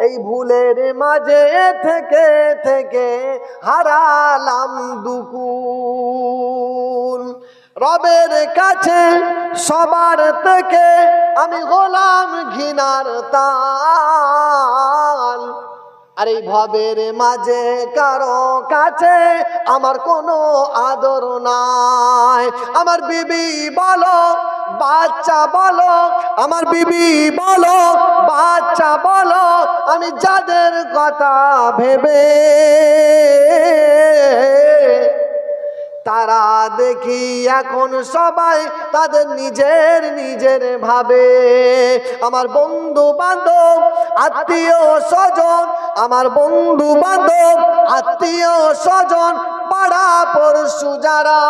এই ভুলের মাঝে থেকে থেকে হারালাম দুকুল। রবের কাছে, সবার থেকে আমি গোলাম ঘৃণার তাল। আর এই ভবের মাঝে কারও কাছে আমার কোনো আদর নাই। আমার বিবি বলো বাচ্চা বলো, আমার বিবি বলো, বাচ্চা বলো, আমি যাদের কথা ভেবে তারা দেখি এখন সবাই তাদের নিজের নিজের ভাবে। আমার বন্ধু বান্ধব, আত্মীয় স্বজন, আমার বন্ধু বান্ধব, আত্মীয় স্বজন পাড়া পরশু যারা,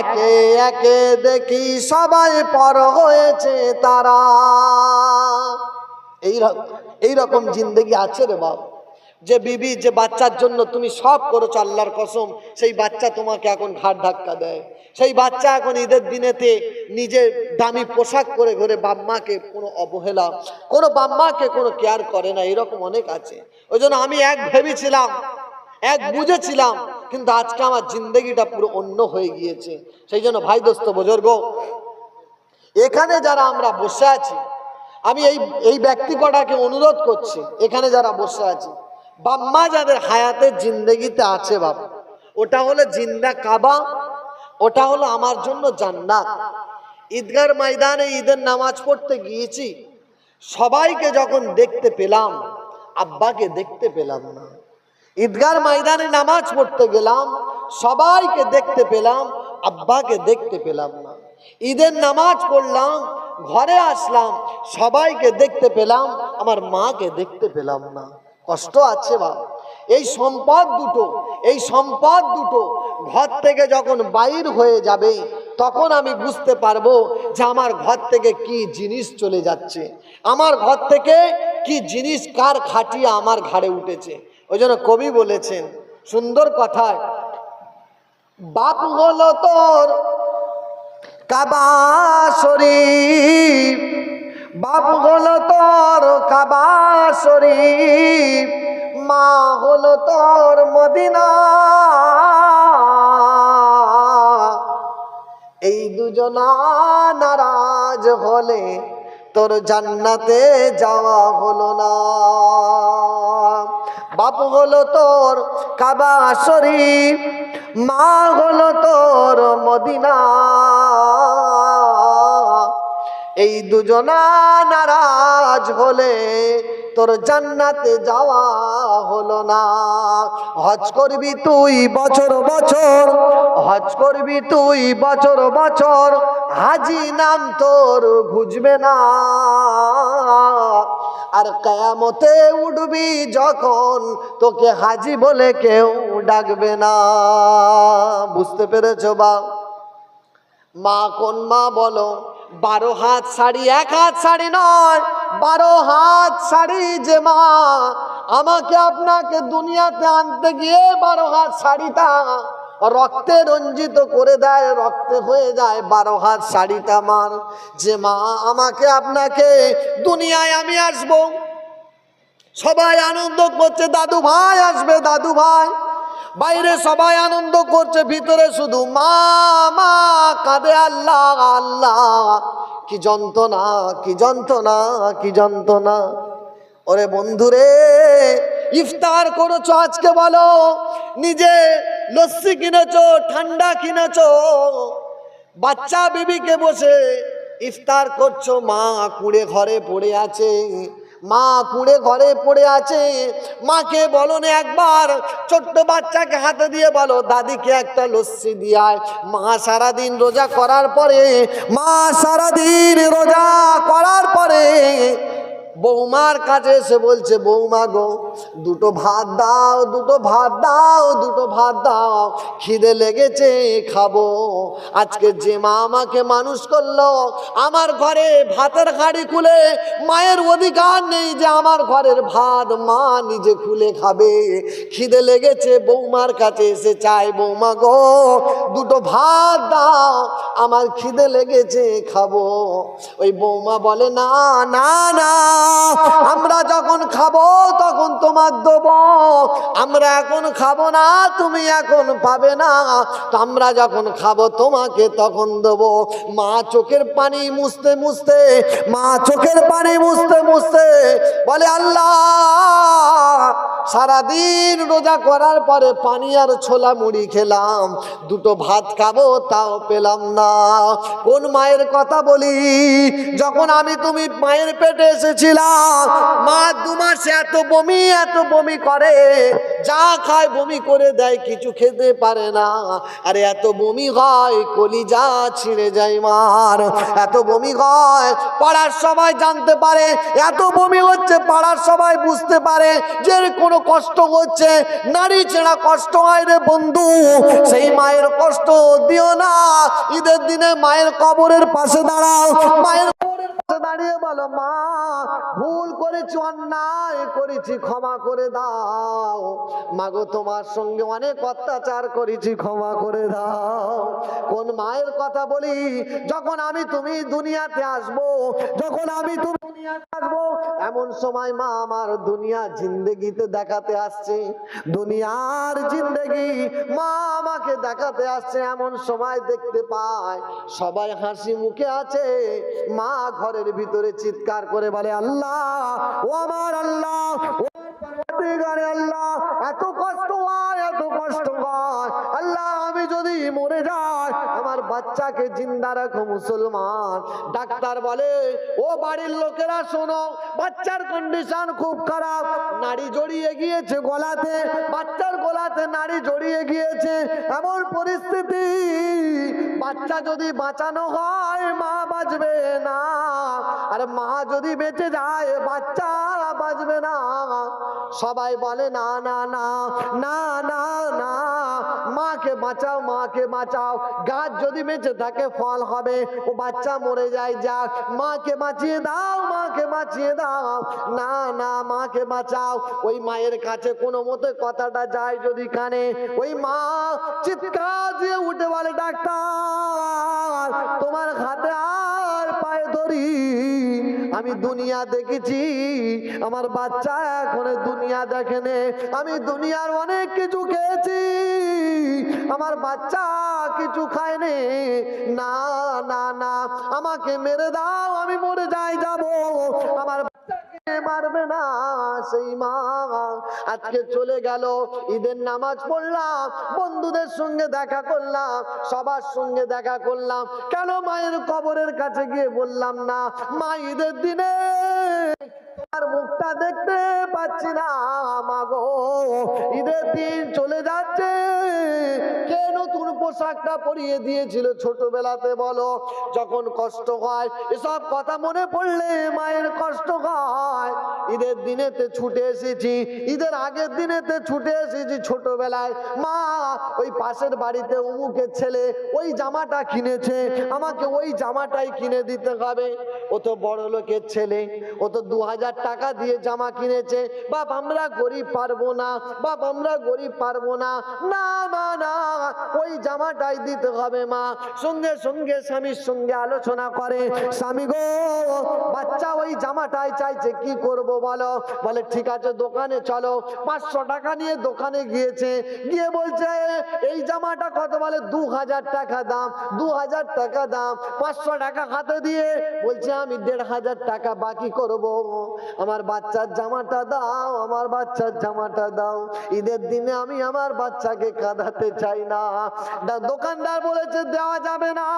একে একে দেখি সবাই পর হয়েছে তারা। এই এইরকম জিন্দগি আছে রে বাবা যে বিবি, যে বাচ্চার জন্য তুমি সব করেছ আল্লাহর কসম, সেই বাচ্চা তোমাকে এখন ঘাট ধাক্কা দেয়। সেই বাচ্চা এখন ঈদের দিনেতে নিজে দামি পোশাক করে ঘরে বাম্মাকে কোনো অবহেলা, কোনো বাম্মাকে কোনো কেয়ার করে না, এরকম অনেক আছে। ওই জন্য আমি এক ভেবেছিলাম এক বুঝেছিলাম, কিন্তু আজকে আমার জিন্দগিটা পুরো অন্য হয়ে গিয়েছে। সেই জন্য ভাই দোস্ত, বুজুর্গ, এখানে যারা আমরা বসে আছি, আমি এই এই ব্যক্তি কটাকে অনুরোধ করছি, এখানে যারা বসে আছি, বাম্মা যাদের হায়াতের জিন্দগিতে আছে বাবা, ওটা হলো জিন্দা কাবা, ওটা হলো আমার জন্য জান্নাত। ঈদগার ময়দানে ঈদের নামাজ পড়তে গিয়েছি, সবাইকে যখন দেখতে পেলাম, আব্বাকে দেখতে পেলাম না। ঈদগার ময়দানে নামাজ পড়তে গেলাম, সবাইকে দেখতে পেলাম, আব্বাকে দেখতে পেলাম না। ঈদের নামাজ পড়লাম, ঘরে আসলাম, সবাইকে দেখতে পেলাম, আমার মাকে দেখতে পেলাম না। কষ্ট আছে বা? এই সম্পদ দুটো, এই সম্পদ দুটো ঘর থেকে যখন বাইর হয়ে যাবে, তখন আমি বুঝতে পারব যে আমার ঘর থেকে কি জিনিস চলে যাচ্ছে। আমার ঘর থেকে কি জিনিস কার খাটিয়ে আমার ঘাড়ে উঠেছে। ওই জন্য কবি বলেছেন, সুন্দর কথায়, বাপ হলো তোর কাবা শরীফ, বাপ হলো তোর কাবা মা হলো তোর মদিনা। এই দুজনা নারাজ হলে তোর জান্নাতে যাওয়া হলো না। হলো তোর কাবা শরীফ, মা হলো তোর মদিনা। এই দুজনা নারাজ হলে তোর জান্নাতে যাওয়া হলো না। হজ করবি তুই বছর বছর, হজ করবি তুই বছর বছর, হাজি নাম তোর বুঝবে না। আর কেয়ামতে উঠবি যখন তোকে হাজি বলে কেউ ডাকবে না। বুঝতে পেরেছ বা? মা কোন মা বলো, বারো হাত শাড়ি এক হাত শাড়ি নয়, বারো হাত শাড়ি যে মা, আমাকে আপনাকে দুনিয়াতে আনতে গিয়ে বারো হাত শাড়িটা রক্তে রঞ্জিত করে দেয়, রক্তে হয়ে যায় বারো হাত শাড়িটা মার যে মা আমাকে আপনাকে দুনিয়ায় আমি আসব। সবাই আনন্দ করছে, দাদু ভাই আসবে, দাদু ভাই। বাইরে সবাই আনন্দ করছে, ভিতরে শুধু মা মা, কাঁদে আল্লাহ আল্লাহ। কি যন্ত্রণা কি যন্ত্রণা কি যন্ত্রণা। ওরে বন্ধুরে ইফতার করেছ আজকে বলো। নিজে লস্যি কিনেছো, ঠান্ডা কিনেছো। বাচ্চা বিবিকে বসে ইফতার করছ, মা কুড়ে ঘরে পড়ে আছে। মা কুড়ে ঘরে পড়ে আছে। মাকে বলো না একবার, ছোট্ট বাচ্চাকে হাতে দিয়ে বলো, দাদিকে একটা লস্যি দিয়ায় মা সারাদিন রোজা করার পরে, মা সারাদিন রোজা করার পরে বৌমার কাছে এসে বলছে, বৌমা গো, দুটো ভাত দাও, দুটো ভাত দাও, দুটো ভাত দাও, খিদে লেগেছে, খাব। আজকে যে মা আমাকে মানুষ করল, আমার ঘরে ভাতের হাঁড়ি খুলে মায়ের অধিকার নেই যে আমার ঘরের ভাত মা নিজে খুলে খাবে। খিদে লেগেছে, বৌমার কাছে এসে চায়, বৌমা গো, দুটো ভাত দাও, আমার খিদে লেগেছে, খাব। ওই বৌমা বলে, না না না আমরা যখন খাব, তখন তোমার দেব। আমরা এখন খাব না, তুমি এখন পাবে না। আমরা যখন খাব, তোমাকে তখন দেবো। মা চোখের পানি মুছতে মুছতে, মা চোখের পানি মুছতে মুছতে বলে, আল্লাহ, সারাদিন রোজা করার পরে পানি আর ছোলা মুড়ি খেলাম। দুটো ভাত খাব, তাও পেলাম না। কোন মায়ের কথা বলি? যখন আমি তুমি মায়ের পেটে এসেছিলাম মা দু মাসে এত বমি এত বমি করে, যা খায় বমি করে দেয়, কিছু খেতে পারে না। আরে এত বমি হয়, কলিজা ছিঁড়ে যায় মার। এত বমি হয়, পাড়ার সবাই জানতে পারে, এত বমি হচ্ছে, পাড়ার সবাই বুঝতে পারে, যে কোনো কষ্ট হচ্ছে, নারী ছেঁড়া কষ্ট হয় রে বন্ধু। সেই মায়ের কষ্ট দিও না, ঈদের দিনে মায়ের কবরের পাশে দাঁড়াও, মায়ের দাঁড়িয়ে বলো, মা, ভুল করেছি, অন্যায় করেছি, ক্ষমা করে দাও। মাগো, তোমার সঙ্গে অনেক অত্যাচার করেছি, ক্ষমা করে দাও। কোন মায়ের কথা বলি, যখন আমি তুমি দুনিয়াতে আসব, যখন আমি তুমি দুনিয়াতে আসব এমন সময় মা আমার দুনিয়া জিন্দেগিতে দেখাতে আসছে। দুনিয়ার জিন্দেগি মা আমাকে দেখাতে আসছে, এমন সময় দেখতে পায় সবাই হাসি মুখে আছে। মা ঘরের ভিতরে চিৎকার করে বলে, আল্লাহ, ও আমার আল্লাহ, ও আল্লাহ, এত কষ্ট হয়, এত কষ্ট হয়। বাচ্চাকে জিন্দা রাখো মুসলমান। ডাক্তার বলে, ও বাড়ির লোকেরা শোনো, বাচ্চার কন্ডিশন খুব খারাপ। নাড়ি জড়িয়ে গিয়েছে গলাতে, বাচ্চার গলাতে নাড়ি জড়িয়ে গিয়েছে। এমন পরিস্থিতি। বাচ্চা যদি বাঁচানো হয়, মা বাঁচবে না। আর মা যদি বেঁচে যায়, বাচ্চা বাঁচবে না। সবাই বলে, না না না না না না, মাকে বাঁচাও মাকে বাঁচাও। গাছ যদি বেঁচে থাকে, ফল হবে। ও বাচ্চা মরে যায়, যাক। মাকে বাঁচিয়ে দাও, মাকে বাঁচিয়ে দাও। না না, মাকে বাঁচাও। ওই মায়ের কাছে কোনো মতে কথাটা যায় যদি কানে। ওই মা চিৎকার দিয়ে উঠে বলে, ডাক্তার, তোমার হাতে আর পায়ে ধরি আমি দুনিয়া দেখেছি। আমার বাচ্চা এখন দুনিয়া দেখেনে। আমি দুনিয়ার অনেক কিছু খেয়েছি। আমার বাচ্চা কিছু খায়নি। না না না, আমাকে মেরে দাও, আমি মরে যাই, যাব। আমার মারবে না সেই মা। আজকে চলে গেল, ঈদের নামাজ পড়লাম, বন্ধুদের সঙ্গে দেখা করলাম, সবার সঙ্গে দেখা করলাম। কেন মায়ের কবরের কাছে গিয়ে বললাম না, মা, ঈদের দিনে তোমার মুখটা দেখতে পাচ্ছি না মাগো ঈদের দিন চলে যাচ্ছে নতুন পোশাকটা পরিয়ে দিয়েছিল ছোটবেলাতে, বলো। যখন কষ্ট হয়, এসব কথা মনে পড়লে মায়ের কষ্ট হয়। ঈদের দিনেতে ছুটে এসেছি, ঈদের আগের দিনেতে ছুটে এসেছি ছোটবেলায়। মা, ওই পাশের বাড়িতে অমুকের ছেলে ওই জামাটা কিনেছে, আমাকে ওই জামাটাই কিনে দিতে হবে। ও তো বড় লোকের ছেলে, ও তো দু হাজার টাকা দিয়ে জামা কিনেছে। বাপ, আমরা গরিব পারব না, বাপ, আমরা গরিব পারব না। না না ওই জামাটাই দিতে হবে মা। সঙ্গে সঙ্গে স্বামীর সঙ্গে আলোচনা করে, স্বামী গো, বাচ্চা ওই জামাটাই চাইছে, কি করব বলো? বলে, ঠিক আছে, দোকানে চলো। পাঁচশো টাকা নিয়ে দোকানে গিয়েছে। গিয়ে বলছে, এই জামাটা কত বলে? দু হাজার টাকা দাম, দু হাজার টাকা দাম, পাঁচশো টাকা হাতে দিয়ে। বলছে, আমি দেড় হাজার টাকা বাকি করব। আমার বাচ্চার জামাটা দাও, আমার বাচ্চার জামাটা দাও। ঈদের দিনে আমি আমার বাচ্চাকে কাঁদাতে চাই না। দোকানদার বলেছে, দেওয়া যাবে না।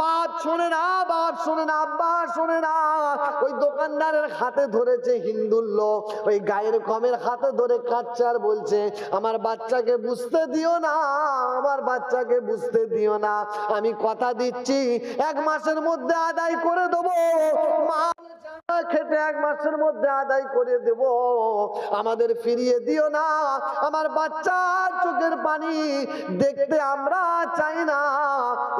বাপ শোনে না, বাপ শোনে না, আব্বা শোনে না। ওই দোকানদারের হাতে ধরেছে হিন্দুর লোক। ওই গায়ের কমের হাতে ধরে কাচ্ছে আর বলছে, আমার বাচ্চাকে বুঝতে দিও না, আমার বাচ্চাকে বুঝতে দিও না। আমি কথা দিচ্ছি, এক মাসের মধ্যে আদায় করে দেবো। মা খেটে এক মাসের মধ্যে আদায় করে দেব। আমাদের ফিরিয়ে দিও না। আমার বাচ্চার চোখের পানি দেখতে আমরা চাই না।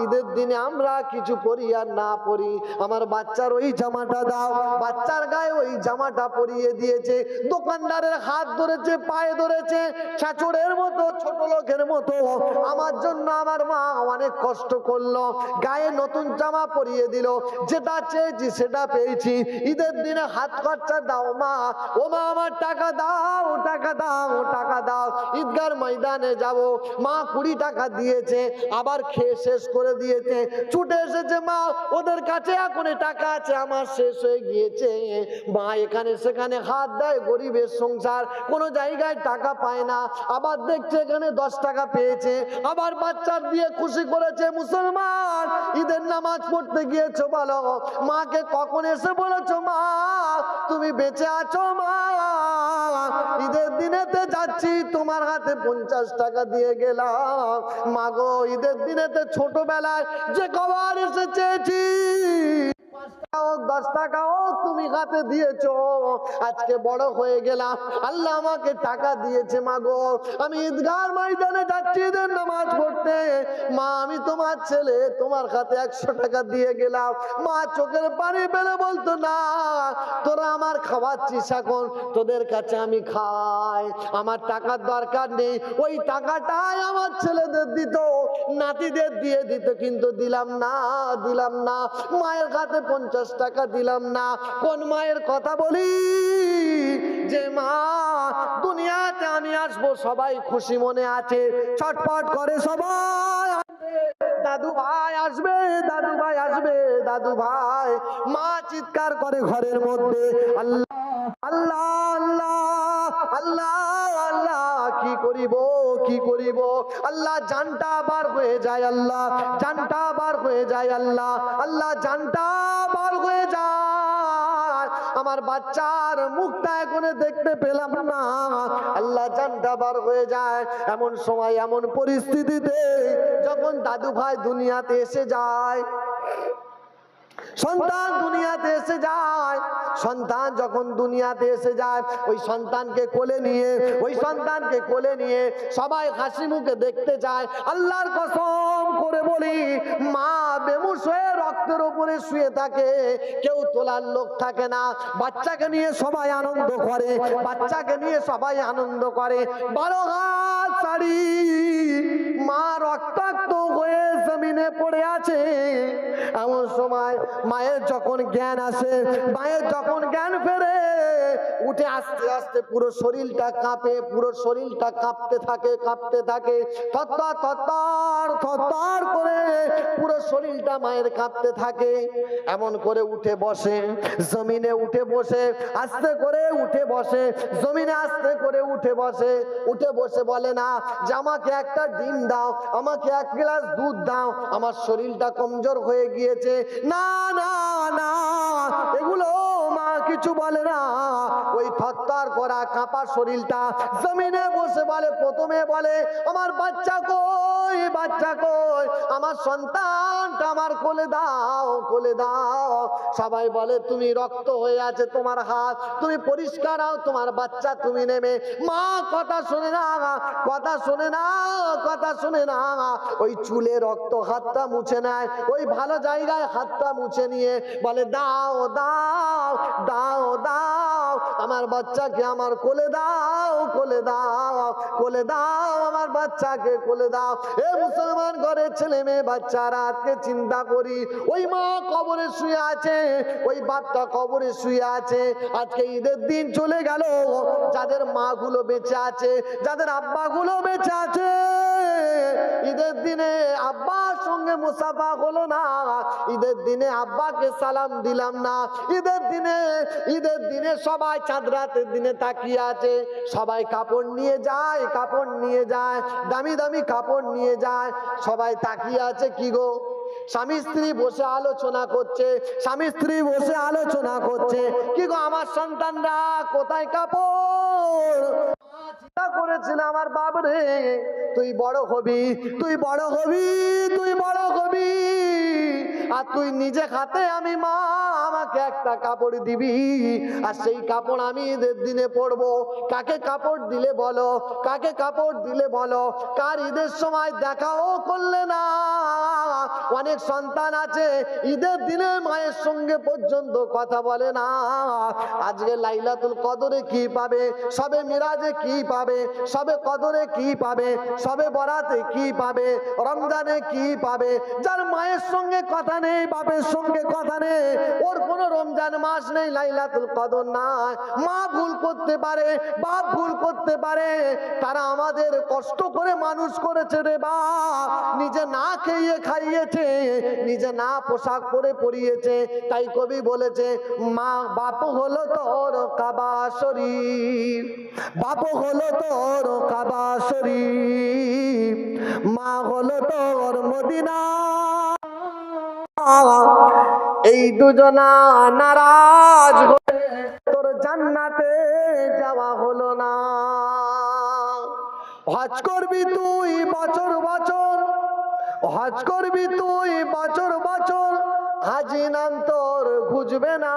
ঈদের দিনে আমরা কিছু আর না পরি। আমার বাচ্চার ওই জামাটা দাও। বাচ্চার গায়ে ওই জামাটা পরিয়ে দিয়েছে। দোকানদারের হাত ধরেছে, পায়ে ধরেছে। ছাচড়ের মতো, ছোট লোকের মতো। আমার জন্য আমার মা অনেক কষ্ট করল। গায়ে নতুন জামা পরিয়ে দিল। যেটা চেয়েছি সেটা পেয়েছি। ঈদের দিনে হাত খরচা দাও মা। ও মা, আমার টাকা দাও টাকা দাও টাকা দাও। ঈদগার ময়দানে যাব। মা কুড়ি টাকা দিয়েছে, আবার খেয়ে শেষ করে দিয়েছে। ছুটে এসেছে মা, ওদের কাছে এখন টাকা আছে, আমার শেষ হয়ে গিয়েছে। মা এখানে সেখানে হাত দেয় গরিবের সংসার, কোনো জায়গায় টাকা পায় না। আবার দেখছে এখানে দশ টাকা পেয়েছে, আবার বাচ্চার দিয়ে খুশি করেছে মুসলমান। ঈদের নামাজ পড়তে গিয়েছো বলো? মাকে কখন এসে বলেছ, মা, তুমি বেঁচে আছো, মা? ঈদের দিনেতে যাচ্ছি, তোমার হাতে পঞ্চাশ টাকা দিয়ে গেলাম। মা গো, ঈদের দিনেতে ছোটবেলায় যে কবার এসে চেয়েছি পাঁচ টাকা হোক, দশ টাকা তুমি হাতে দিয়েছ। আজকে বড় হয়ে গেলাম। আল্লাহ আমাকে টাকা দিয়েছে, মা গো। আমি ঈদগার ময়দানে যাচ্ছি ঈদের নামাজ পড়তে। মা, আমি তোমার ছেলে, তোমার হাতে একশো টাকা দিয়ে গেলাম। মা, চোখের পানি পেলে বলতো, না, তোরা আমার খাওয়াচ্ছিস এখন। তোদের কাছে আমি খাই। আমার টাকার দরকার নেই। ওই টাকাটাই আমার ছেলেদের দিত। নাতিদের দিয়ে দিত, কিন্তু দিলাম না দিলাম না। মায়ের কাছে পঞ্চাশ টাকা দিলাম না। কোন মায়ের কথা বলি? যে মা, দুনিয়াতে আমি আসব, সবাই খুশি মনে আছে। ছটপট করে সবাই দাদু ভাই আসবে, দাদু ভাই আসবে, দাদু ভাই। মা চিৎকার করে ঘরের মধ্যে আল্লাহ আল্লাহ আল্লাহ আল্লাহ আল্লাহ, কি করিব কি করিব? আল্লাহ, জানটা বার হয়ে যায়, আল্লাহ, জানটা বার হয়ে যায়, আল্লাহ আল্লাহ, জানটা বার হয়ে যায়। আমার বাচ্চার মুখটা এখনও দেখতে পেলাম না। আল্লাহ জানটা বার হয়ে যায় এমন সময়, এমন পরিস্থিতিতে যখন দাদু ভাই দুনিয়াতে এসে যায় সন্তান দুনিয়াতে এসে যায়। সন্তান যখন দুনিয়াতে এসে যায়, ওই সন্তানকে কোলে নিয়ে, ওই সন্তানকে কোলে নিয়ে সবাই হাসি মুখে দেখতে চায় আল্লাহর কসম করে বলি, মা বেমুষ হয়ে রক্তের উপরে শুয়ে থাকে। কেউ তোলার লোক থাকে না। বাচ্চাকে নিয়ে সবাই আনন্দ করে। বাচ্চাকে নিয়ে সবাই আনন্দ করে। বারো হাত মা রক্তাক্ত জমিনে পড়ে আছে। এমন সময় মায়ের যখন জ্ঞান আসে মায়ের যখন জ্ঞান ফেরে উঠে আস্তে আস্তে পুরো শরীরটা কাঁপে, পুরো শরীরটা কাঁপতে থাকে কাঁপতে থাকে। করে পুরো শরীরটা মায়ের কাঁপতে থাকে। এমন করে উঠে বসে, জমিনে উঠে বসে, আস্তে করে উঠে বসে, জমিনে আস্তে করে উঠে বসে। উঠে বসে বলে, না, যে আমাকে একটা ডিম দাও, আমাকে এক গ্লাস দুধ দাও, আমার শরীরটা কমজোর হয়ে গিয়েছে। না না না, এগুলো কিছু বলে না। ওই থরথর করা কাঁপা শরীরটা জমিনে বসে বলে, প্রথমে বলে, আমার বাচ্চা কই বাচ্চা কই? আমার সন্তানটা আমার কোলে দাও কোলে দাও। সবাই বলে, তুমি রক্ত হয়ে আছে তোমার হাত, তুমি পরিষ্কার হও তোমার বাচ্চা তুমি নেবে। মা, কথা শুনে না, কথা শুনে না, কথা শুনে না। ওই চুলে রক্ত হাতটা মুছে নেয়, ওই ভালো জায়গায় হাতটা মুছে নিয়ে বলে দাও দাও। দাও দাও, আমার বাচ্চাকে আমার কোলে দাও কোলে দাও কোলে দাও, আমার বাচ্চাকে কোলে দাও। এ মুসলমান ঘরের ছেলে মেয়ে বাচ্চারা আজকে চিন্তা করি। ওই মা কবরে শুয়ে আছে, ওই বাপটা কবরে শুয়ে আছে। আজকে ঈদের দিন চলে গেল, যাদের মা গুলো বেঁচে আছে, যাদের আব্বা গুলো বেঁচে আছে, ঈদের দিনে আব্বার সঙ্গে মুসাফা হলো না। ঈদের দিনে আব্বাকে সালাম দিলাম না। ঈদের দিনে ঈদের দিনে সবাই চাঁদ রাতের দিনে তাকিয়ে আছে। সবাই কাপড় নিয়ে যায়, কাপড় নিয়ে যায়, দামি দামি কাপড় নিয়ে যায়। সবাই তাকিয়ে আছে কি গো? স্বামী স্ত্রী বসে আলোচনা করছে, স্বামী স্ত্রী বসে আলোচনা করছে। কি গো আমার সন্তানরা, কোথায় কাপড়? চিন্তা করেছিল আমার বাবরে তুই বড় হবি, তুই বড় হবি, তুই বড় হবি। আর তুই নিজে খাতে আমি মা, আমাকে একটা কাপড় দিবি। আর সেই কাপড় আমি ঈদের দিনে পরবো। কাকে কাপড় দিলে বলো, কাকে কাপড় দিলে বলো। কার ঈদের সময় দেখাও করলে না। অনেক সন্তান আছে, ঈদের দিনে মায়ের সঙ্গে পর্যন্ত কথা বলে না। আজকে লাইলাতুল কদরে কি পাবে? সবে মিরাজে কি পাবে? সবে কদরে কি পাবে? সবে বরাতে কি পাবে? রমজানে কি পাবে? যার মায়ের সঙ্গে কথা নেই, বাপের সঙ্গে কথা নেই, ওর কোনো রমজান মাস নেই, লাইলাতুল কদর নাই। মা ভুল করতে পারে, বাপ ভুল করতে পারে, তারা আমাদের কষ্ট করে মানুষ করেছে রে বা নিজে না খেয়ে খাইয়েছে নিজে না পোশাক পরে পরিয়েছে তাই কবি বলেছে, মা, বাপ হলো তোর কাবা শরীফ। বাপ হলো তোর কাবা শরীফ। মা হলো তোর মদিনা। এই দুজনা নারাজ তোর জান্নাতে যাওয়া হলো না। হজ করবি তুই বছর হজ করবি তুই বছর বছর, হাজি নাম তোর বুঝবে না।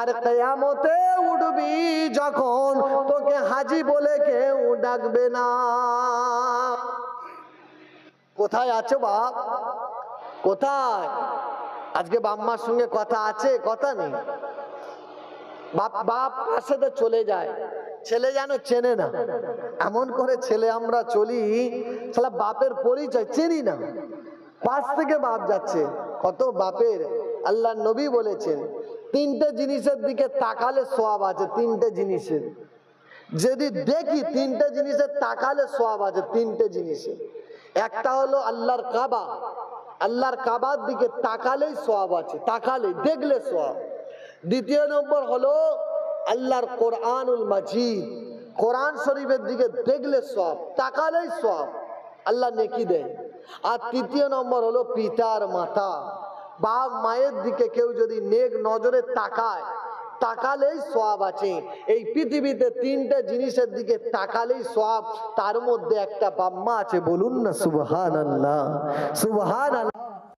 আর কেয়ামতে উঠবি যখন তোকে হাজি বলে কেউ ডাকবে না। কোথায় আছো বাপ? কোথায়? আজকে বাম্মার সঙ্গে কথা আছে, কথা নেই। বাপ বাপ পাশে তো চলে যায়। ছেলে যেন চেনে না। এমন করে ছেলে আমরা চলি সালা বাপের পরিচয় চিনি না। পাশ থেকে বাপ যাচ্ছে, কত বাপের। আল্লাহ নবী বলেছেন, তিনটে জিনিসের দিকে তাকালে সোয়াব আছে, তিনটে জিনিসের। যদি দেখি তিনটে জিনিসের তাকালে সোয়াব আছে, তিনটে জিনিসের। একটা হলো আল্লাহর কাবা। আল্লাহর কাবার দিকে তাকালেই সোয়াব আছে তাকালে দেখলে সোয়াব দ্বিতীয় নম্বর হলো আল্লাহর কোরআনুল মাজিদ। কোরআন শরীফের দিকে দেখলে সব, তাকালেই সব। আল্লাহ নেকি দেয়। আর তৃতীয় নম্বর হলো পিতার মাতা। বাপ মায়ের দিকে কেউ যদি নেক নজরে তাকায়, তাকালেই সব আছে। এই পৃথিবীতে তিনটে জিনিসের দিকে তাকালেই সব, তার মধ্যে একটা বাম্মা আছে, বলুন না সুবহান আল্লাহ সুবহান আল্লাহ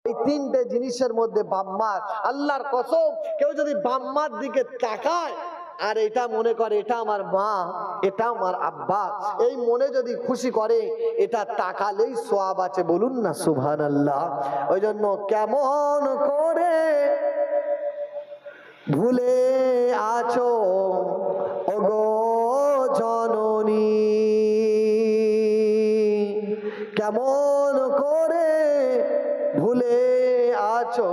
এই তিনটে জিনিসের মধ্যে বাম্মার আল্লাহর কসম, কেউ যদি বাম্মার দিকে তাকায় আর এটা মনে করে, এটা আমার মা, এটা আমার আব্বা। এই মনে যদি খুশি করে, এটা তাকালেই সোয়াব আছে বলুন না সুবহান আল্লাহ ওই জন্য কেমন করে ভুলে আছো, ওগো জননী? কেমন করে ভুলে আছো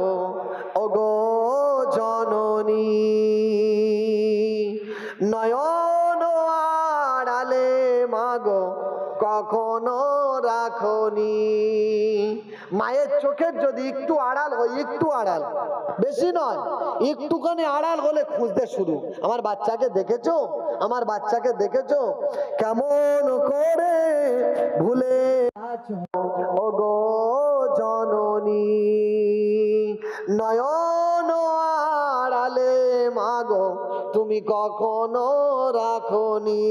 মায়ের চোখের যদি একটু আড়াল হয়, একটু আড়াল। বেশি নয়, একটুখানি আড়াল হলে খুঁজতে শুরু। আমার বাচ্চাকে দেখেছ? আমার বাচ্চাকে দেখেছ? কেমন করে ভুলে আছো? ও গো জননী, নয়ন কখনো রাখনি।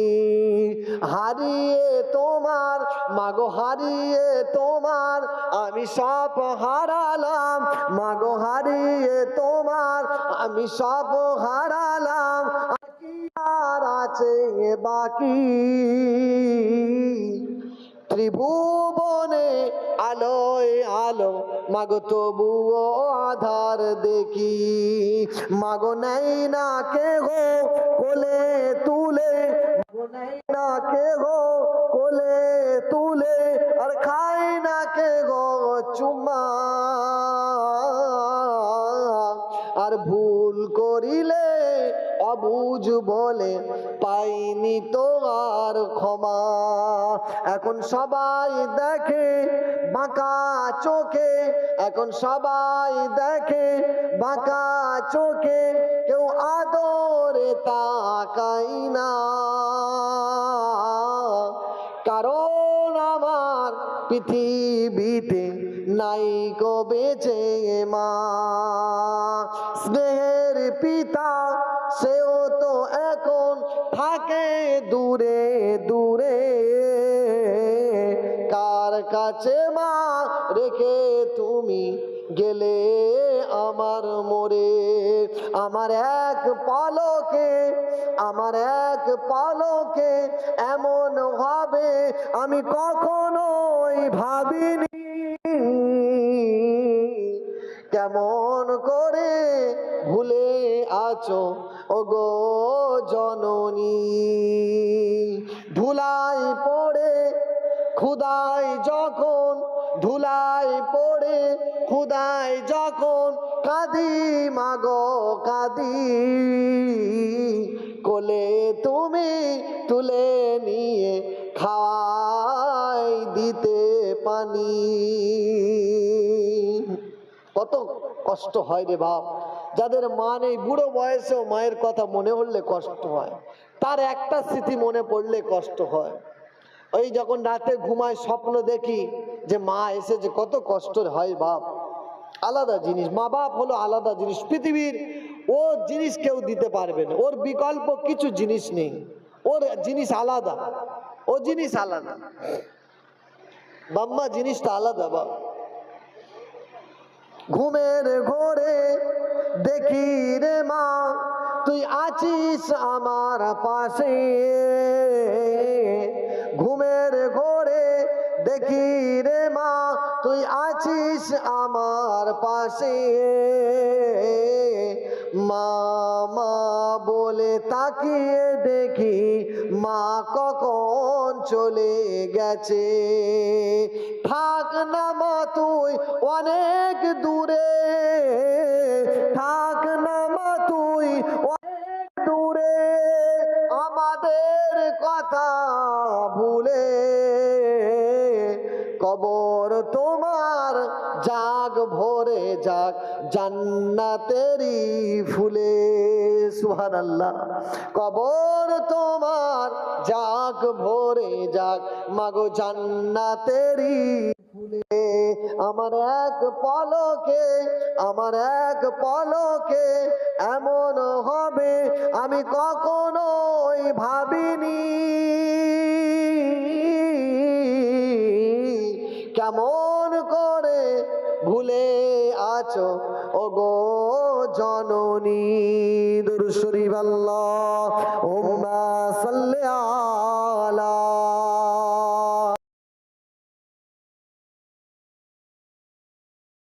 হারিয়ে তোমার, মাগো হারিয়ে তোমার, আমি সব হারালাম। মাগো হারিয়ে তোমার, আমি সব হারালাম। আর কি আর আছে বাকি? ত্রিভুবনে আলোয় আলো, মাগো তবুও আধার দেখি। মাগো নেই না কে গো কোলে তুলে, মাগো নেই না কে গো কোলে তুলে, আর খাই না কে গো চুমা। আর ভুল করিলে অবুঝ বলে পাইনি তো আর ক্ষমা। এখন সবাই দেখে বাঁকা চোখে, এখন সবাই দেখে বাঁকা চোখে, কেউ আদরে তাকাই না। কারণ আমার পৃথিবীতে নাই বেঁচে মা। দূরে দূরে। কার কাছে মা রেখে তুমি গেলে আমার মোরে আমার এক পালকে, আমার এক পালকে এমন হবে, আমি কখনোই ভাবিনি। কেমন করে ভুলে আছো ও গো জননী, ধুলাই পড়ে খুদাই যখন, ধুলাই পড়ে খুদাই যখন কাঁদি, মাগো কাঁদি। কোলে তুমি তুলে নিয়ে খাওয়াই দিতে পানি। কত কষ্ট হয় রে বাপ। যাদের মা নেই, বুড়ো বয়সেও মায়ের কথা মনে পড়লে কষ্ট হয়। তার একটা স্মৃতি মনে পড়লে কষ্ট হয়। ওই যখন রাতে ঘুমায়, স্বপ্ন দেখি যে মা এসেছে, কত কষ্ট হয় বাপ! আলাদা জিনিস। মা বাপ হলো আলাদা জিনিস। পৃথিবীর ও জিনিস কেউ দিতে পারবে না। ওর বিকল্প কিছু জিনিস নেই। ওর জিনিস আলাদা। ও জিনিস আলাদা। বাম্মা, জিনিসটা আলাদা বাপ। ঘুমের ঘোরে দেখি রে মা, তুই আছিস আমার পাশে। ঘুমের ঘোরে দেখি রে মা, তুই আছিস আমার পাশে। মামা বলে তাকিয়ে দেখি মা কখন চলে গেছে। থাক না মা, তুই অনেক দূরে। থাক না তুই দূরে আমাদের কথা ভুলে। কবর তোমার জাগ ভরে যাক জান্নাতেরি ফুলে। সুহান আল্লাহ কবর তোমার জাগ ভরে যাক, মাগো জান্নাতেরি ফুলে। আমার এক পলকে, আমার এক পলকে এমন হবে, আমি কখনোই ভাবিনি। কেমন করে ভুলে আছো ও গো জননী দুরুশরীফ আল্লাহ